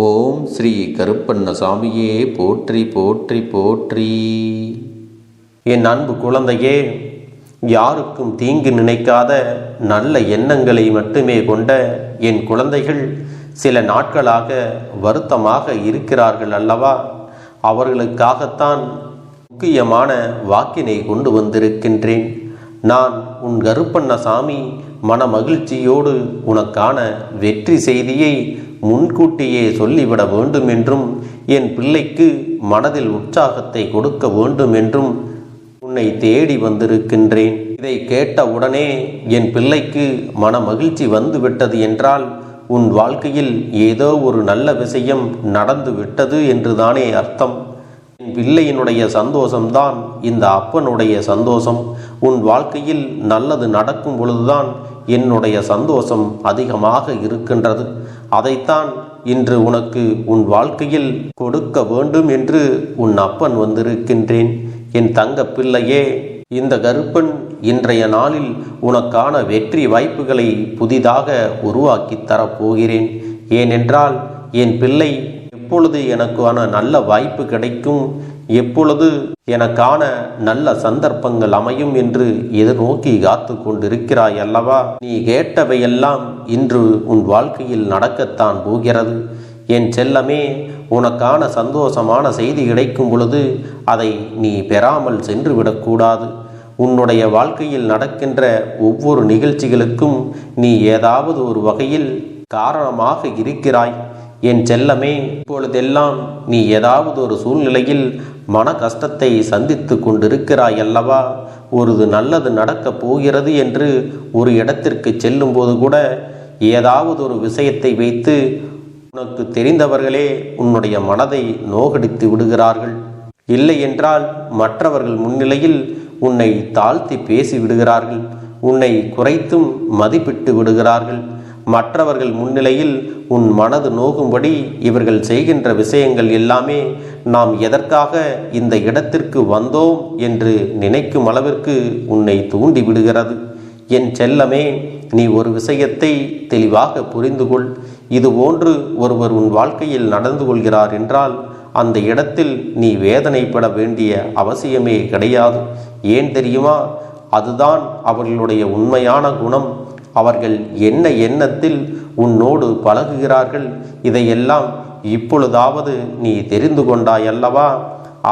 ஓம் ஸ்ரீ கருப்பண்ணசாமியே போற்றி போற்றி போற்றி. என் அன்பு குழந்தையே யாருக்கும் தீங்கு நினைக்காத நல்ல எண்ணங்களை மட்டுமே கொண்ட என் குழந்தைகள் சில நாட்களாக வருத்தமாக இருக்கிறார்கள் அல்லவா? அவர்களுக்காகத்தான் முக்கியமான வாக்கினை கொண்டு வந்திருக்கின்றேன். நான் உன் கருப்பண்ணசாமி மன மகிழ்ச்சியோடு உனக்கான வெற்றி செய்தியை முன்கூட்டியே சொல்லிவிட வேண்டும் என்றும் என் பிள்ளைக்கு மனதில் உற்சாகத்தை கொடுக்க வேண்டும் என்றும் உன்னை தேடி வந்திருக்கின்றேன். இதை கேட்ட உடனே என் பிள்ளைக்கு மன மகிழ்ச்சி வந்துவிட்டது என்றால் உன் வாழ்க்கையில் ஏதோ ஒரு நல்ல விஷயம் நடந்து விட்டது என்றுதானே அர்த்தம். என் பிள்ளையினுடைய சந்தோஷம்தான் இந்த அப்பனுடைய சந்தோஷம். உன் வாழ்க்கையில் நல்லது நடக்கும் பொழுதுதான் என்னுடைய சந்தோஷம் அதிகமாக இருக்கின்றது. அதைத்தான் இன்று உனக்கு உன் வாழ்க்கையில் கொடுக்க வேண்டும் என்று உன் அப்பன் வந்திருக்கின்றேன். என் தங்க பிள்ளையே இந்த கருப்பன் இன்றைய நாளில் உனக்கான வெற்றி வாய்ப்புகளை புதிதாக உருவாக்கி தரப்போகிறேன். ஏனென்றால் என் பிள்ளை எப்பொழுது எனக்கான நல்ல வாய்ப்பு கிடைக்கும்? எப்பொழுது எனக்கான நல்ல சந்தர்ப்பங்கள் அமையும் என்று எதிர்நோக்கி காத்து கொண்டிருக்கிறாய் அல்லவா? நீ கேட்டவையெல்லாம் இன்று உன் வாழ்க்கையில் நடக்கத்தான் போகிறது. என் செல்லமே உனக்கான சந்தோஷமான செய்தி கிடைக்கும் பொழுது அதை நீ பெறாமல் சென்று விடக்கூடாது உன்னுடைய வாழ்க்கையில் நடக்கின்ற ஒவ்வொரு நிகழ்ச்சிகளுக்கும் நீ ஏதாவது ஒரு வகையில் காரணமாக இருக்கிறாய். என் செல்லமே இப்பொழுதெல்லாம் நீ ஏதாவது ஒரு சூழ்நிலையில் மன கஷ்டத்தை சந்தித்து கொண்டிருக்கிறாய் அல்லவா ஒரு நல்லது நடக்கப் போகிறது என்று ஒரு இடத்திற்கு செல்லும்போது கூட ஏதாவது ஒரு விஷயத்தை வைத்து உனக்கு தெரிந்தவர்களே உன்னுடைய மனதை நோகடித்து விடுகிறார்கள். இல்லை என்றால் மற்றவர்கள் முன்னிலையில் உன்னை தாழ்த்தி பேசி விடுகிறார்கள் உன்னை குறைத்தும் மதிப்பிட்டு விடுகிறார்கள். மற்றவர்கள் முன்னிலையில் உன் மனது நோகும்படி இவர்கள் செய்கின்ற விஷயங்கள் எல்லாமே நாம் எதற்காக இந்த இடத்திற்கு வந்தோம் என்று நினைக்கும் அளவிற்கு உன்னை தூண்டி விடுகிறது என் செல்லமே நீ ஒரு விஷயத்தை தெளிவாக புரிந்து கொள். இது போன்று ஒருவர் உன் வாழ்க்கையில் நடந்து கொள்கிறார் என்றால் அந்த இடத்தில் நீ வேதனைப்பட வேண்டிய அவசியமே கிடையாது. ஏன் தெரியுமா? அதுதான் அவர்களுடைய உண்மையான குணம். அவர்கள் என்ன எண்ணத்தில் உன்னோடு பழகுகிறார்கள்? இதையெல்லாம் இப்பொழுதாவது நீ தெரிந்து கொண்டாய் அல்லவா?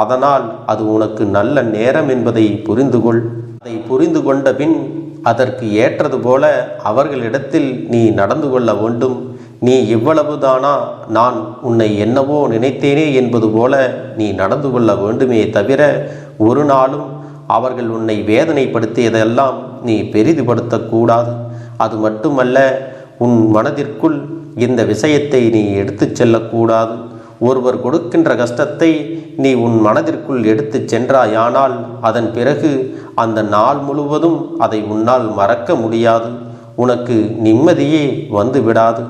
அதனால் அது உனக்கு நல்ல நேரம் என்பதை புரிந்து கொள் அதை புரிந்து கொண்ட பின் அதற்கு ஏற்றது போல அவர்களிடத்தில் நீ நடந்து கொள்ள வேண்டும். நீ இவ்வளவுதானா? நான் உன்னை என்னவோ நினைத்தேனே என்பது போல நீ நடந்து கொள்ள வேண்டுமே தவிர ஒரு நாளும் அவர்கள் உன்னை வேதனைப்படுத்தியதெல்லாம் நீ பெரிதுபடுத்தக்கூடாது. அது மட்டுமல்ல உன் மனதிற்குள் இந்த விஷயத்தை நீ எடுத்துச் செல்லக்கூடாது. ஒருவர் கொடுக்கின்ற கஷ்டத்தை நீ உன் மனதிற்குள் எடுத்துச் சென்றாயானால் அதன் பிறகு அந்த நாள் முழுவதும் அதை உன்னால் மறக்க முடியாது. உனக்கு நிம்மதியே வந்து விடாது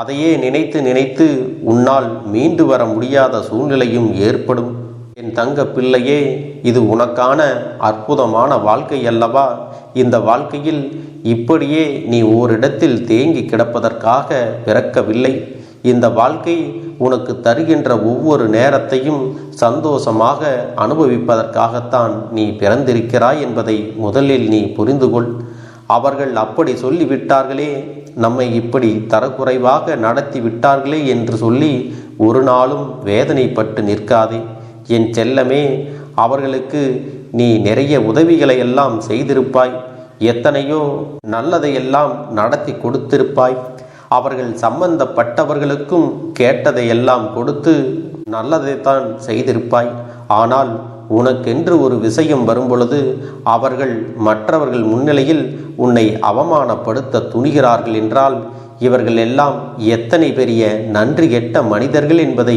அதையே நினைத்து நினைத்து உன்னால் மீண்டு வர முடியாத சூழ்நிலையும் ஏற்படும். என் தங்க பிள்ளையே இது உனக்கான அற்புதமான வாழ்க்கை அல்லவா? இந்த வாழ்க்கையில் இப்படியே நீ ஓரிடத்தில் தேங்கி கிடப்பதற்காக பிறக்கவில்லை. இந்த வாழ்க்கை உனக்கு தருகின்ற ஒவ்வொரு நேரத்தையும் சந்தோஷமாக அனுபவிப்பதற்காகத்தான் நீ பிறந்திருக்கிறாய் என்பதை முதலில் நீ புரிந்து கொள். அவர்கள் அப்படி சொல்லிவிட்டார்களே நம்மை இப்படி தரக்குறைவாக நடத்தி விட்டார்களே என்று சொல்லி ஒரு நாளும் வேதனைப்பட்டு நிற்காதே. என் செல்லமே அவர்களுக்கு நீ நிறைய உதவிகளை எல்லாம் செய்திருப்பாய். எத்தனையோ நல்லதையெல்லாம் நடத்தி கொடுத்திருப்பாய். அவர்கள் சம்பந்தப்பட்டவர்களுக்கும் கேட்டதையெல்லாம் கொடுத்து நல்லதைத்தான் செய்திருப்பாய். ஆனால் உனக்கென்று ஒரு விஷயம் வரும்பொழுது அவர்கள் மற்றவர்கள் முன்னிலையில் உன்னை அவமானப்படுத்த துணிகிறார்கள் என்றால் இவர்கள் எல்லாம் எத்தனை பெரிய நன்றி கெட்ட மனிதர்கள் என்பதை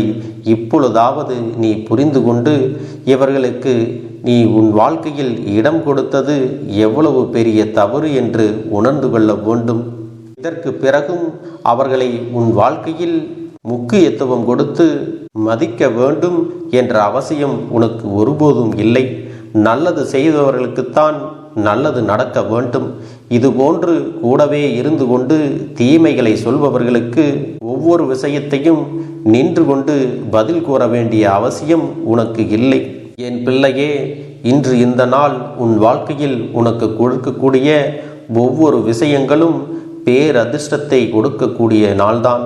இப்பொழுதாவது நீ புரிந்து கொண்டு இவர்களுக்கு நீ உன் வாழ்க்கையில் இடம் கொடுத்தது எவ்வளவு பெரிய தவறு என்று உணர்ந்து கொள்ள வேண்டும். இதற்கு பிறகும் அவர்களை உன் வாழ்க்கையில் முக்கியத்துவம் கொடுத்து மதிக்க வேண்டும் என்ற அவசியம் உனக்கு ஒருபோதும் இல்லை. நல்லது செய்தவர்களுக்குத்தான் நல்லது நடக்க வேண்டும். இதுபோன்று கூடவே இருந்து கொண்டு தீமைகளை சொல்பவர்களுக்கு ஒவ்வொரு விஷயத்தையும் நின்று கொண்டு பதில் கூற வேண்டிய அவசியம் உனக்கு இல்லை. என் பிள்ளையே இன்று இந்த நாள் உன் வாழ்க்கையில் உனக்கு கொடுக்கக்கூடிய ஒவ்வொரு விஷயங்களும் பேரதிர்ஷ்டத்தை கொடுக்கக்கூடிய நாள்தான்.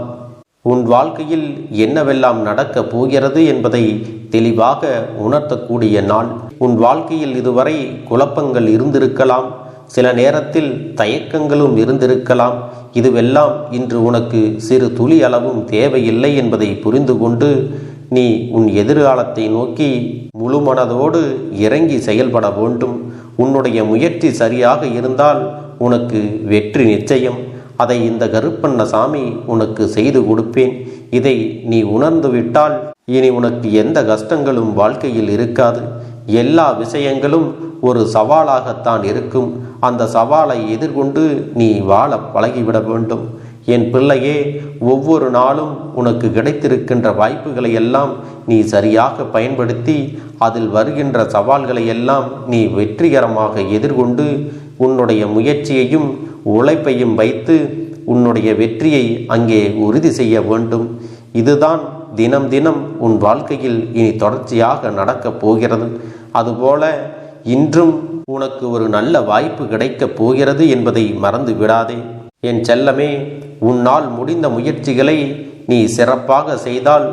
உன் வாழ்க்கையில் என்னவெல்லாம் நடக்கப் போகிறது என்பதை தெளிவாக உணர்த்தக்கூடிய நாள். உன் வாழ்க்கையில் இதுவரை குழப்பங்கள் இருந்திருக்கலாம். சில நேரத்தில் தயக்கங்களும் இருந்திருக்கலாம். இதுவெல்லாம் இன்று உனக்கு சிறு துளி அளவும் தேவையில்லை என்பதை புரிந்து கொண்டு நீ உன் எதிர்காலத்தை நோக்கி முழு மனதோடு இறங்கி செயல்பட வேண்டும். உன்னுடைய முயற்சி சரியாக இருந்தால் உனக்கு வெற்றி நிச்சயம். அதை இந்த கருப்பண்ண சாமி உனக்கு செய்து கொடுப்பேன். இதை நீ உணர்ந்து விட்டால் இனி உனக்கு எந்த கஷ்டங்களும் வாழ்க்கையில் இருக்காது. எல்லா விஷயங்களும் ஒரு சவாலாகத்தான் இருக்கும். அந்த சவாலை எதிர்கொண்டு நீ வாழ பழகிவிட வேண்டும். என் பிள்ளையே ஒவ்வொரு நாளும் உனக்கு கிடைத்திருக்கின்ற வாய்ப்புகளை எல்லாம் நீ சரியாக பயன்படுத்தி அதில் வருகின்ற சவால்களை எல்லாம் நீ வெற்றிகரமாக எதிர்கொண்டு உன்னுடைய முயற்சியையும் உழைப்பையும் வைத்து உன்னுடைய வெற்றியை அங்கே உறுதி செய்ய வேண்டும். இதுதான் தினம் தினம் உன் வாழ்க்கையில் இனி தொடர்ச்சியாக நடக்கப் போகிறது. அதுபோல இன்றும் உனக்கு ஒரு நல்ல வாய்ப்பு கிடைக்கப் போகிறது என்பதை மறந்து விடாதே. என் செல்லமே உன்னால் முடிந்த முயற்சிகளை நீ சிறப்பாக செய்தால்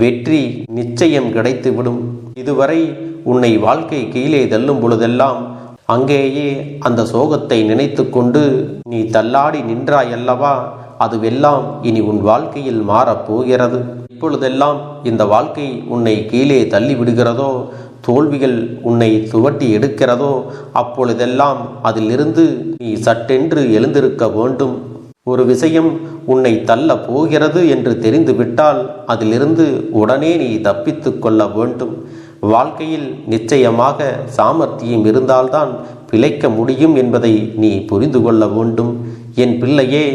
வெற்றி நிச்சயம் கிடைத்துவிடும். இதுவரை உன்னை வாழ்க்கை கீழே தள்ளும் பொழுதெல்லாம் அங்கேயே அந்த சோகத்தை நினைத்து கொண்டு நீ தள்ளாடி நின்றாய் அல்லவா அதுவெல்லாம் இனி உன் வாழ்க்கையில் மாறப் போகிறது. இப்பொழுதெல்லாம் இந்த வாழ்க்கை உன்னை கீழே தள்ளி விடுகிறதோ தோல்விகள் உன்னை துவட்டி எடுக்கிறதோ அப்பொழுதெல்லாம் அதிலிருந்து நீ சட்டென்று எழுந்திருக்க வேண்டும். ஒரு விஷயம் உன்னை தள்ள போகிறது என்று தெரிந்துவிட்டால் அதிலிருந்து உடனே நீ தப்பித்து கொள்ள வேண்டும். வாழ்க்கையில் நிச்சயமாக சாமர்த்தியம் இருந்தால்தான் பிழைக்க முடியும் என்பதை நீ புரிந்து கொள்ள வேண்டும். என் பிள்ளையே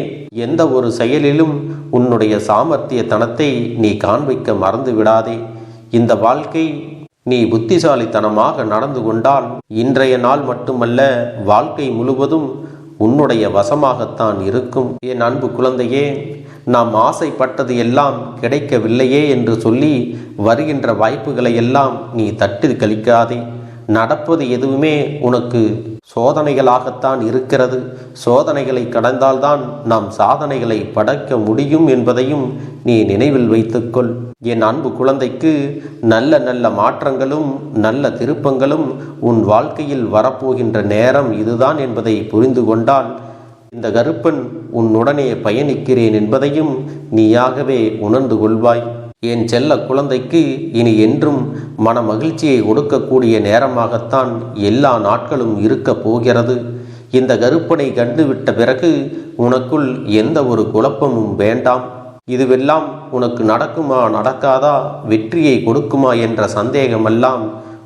எந்த ஒரு செயலிலும் உன்னுடைய சாமர்த்தியத்தனத்தை நீ காண்பிக்க மறந்து விடாதே இந்த வாழ்க்கை நீ புத்திசாலித்தனமாக நடந்து கொண்டால் இன்றைய நாள் மட்டுமல்ல வாழ்க்கை முழுவதும் உன்னுடைய வசமாகத்தான் இருக்கும். என் அன்பு குழந்தையே நாம் ஆசைப்பட்டது எல்லாம் கிடைக்கவில்லையே என்று சொல்லி வருகின்ற வாய்ப்புகளை எல்லாம் நீ தட்டி கழிக்காதே. நடப்பது எதுவுமே உனக்கு சோதனைகளாகத்தான் இருக்கிறது. சோதனைகளை கடந்தால்தான் நாம் சாதனைகளை படைக்க முடியும் என்பதையும் நீ நினைவில் வைத்துக்கொள். என் அன்பு குழந்தைக்கு நல்ல நல்ல மாற்றங்களும் நல்ல திருப்பங்களும் உன் வாழ்க்கையில் வரப்போகின்ற நேரம் இதுதான் என்பதை புரிந்து கொண்டால் இந்த கருப்பன் உன்னுடனே பயணிக்கிறேன் என்பதையும் நீயாகவே உணர்ந்து கொள்வாய். என் செல்ல குழந்தைக்கு இனி என்றும் மன மகிழ்ச்சியை கொடுக்கக்கூடிய நேரமாகத்தான் எல்லா நாட்களும் இருக்கப் போகிறது. இந்த கருப்பனை கண்டுவிட்ட பிறகு உனக்குள் எந்த ஒரு குழப்பமும் வேண்டாம். இதுவெல்லாம் உனக்கு நடக்குமா நடக்காதா வெற்றியை கொடுக்குமா என்ற சந்தேகமெல்லாம்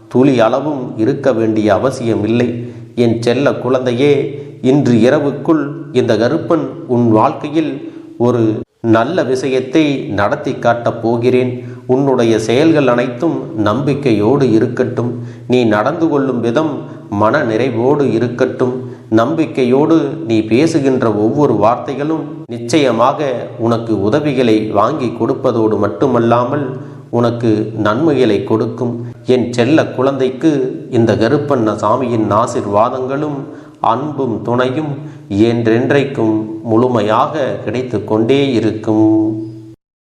துளி அளவும் இருக்க வேண்டிய அவசியம் இல்லை. என் செல்ல குழந்தையே இன்று இரவுக்குள் இந்த கருப்பன் உன் வாழ்க்கையில் ஒரு நல்ல விஷயத்தை நடத்தி காட்டப் போகிறேன். உன்னுடைய செயல்கள் அனைத்தும் நம்பிக்கையோடு இருக்கட்டும். நீ நடந்து கொள்ளும் விதம் மன நிறைவோடு இருக்கட்டும். நம்பிக்கையோடு நீ பேசுகின்ற ஒவ்வொரு வார்த்தைகளும் நிச்சயமாக உனக்கு உதவிகளை வாங்கி கொடுப்பதோடு மட்டுமல்லாமல் உனக்கு நன்மைகளை கொடுக்கும். என் செல்ல குழந்தைக்கு இந்த கருப்பண்ண சாமியின் ஆசிர்வாதங்களும் அன்பும் துணையும் என்றென்றைக்கும் முழுமையாக கிடைத்து கொண்டே இருக்கும்.